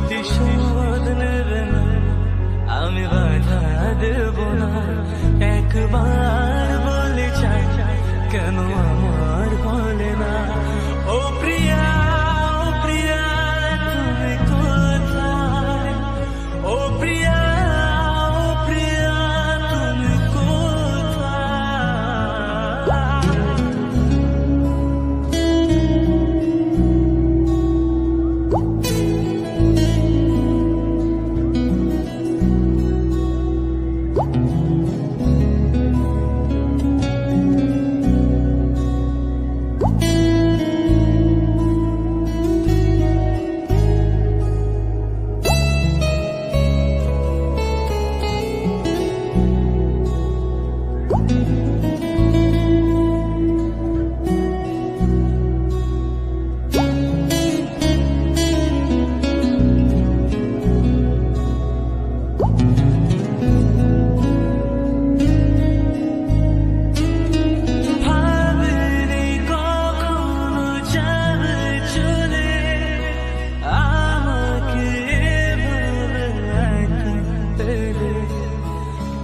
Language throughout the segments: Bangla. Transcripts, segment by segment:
প্রতিশোধ নেবে না আমি বাধা দেব না। একবার বলে চাই, কেন আমার বলে না? ও প্রিয়া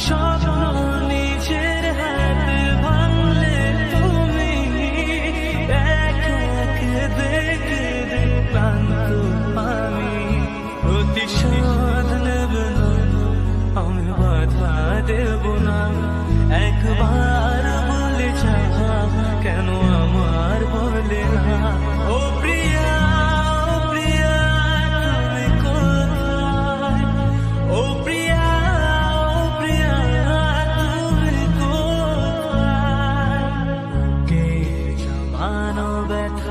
Shine.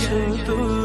শুধু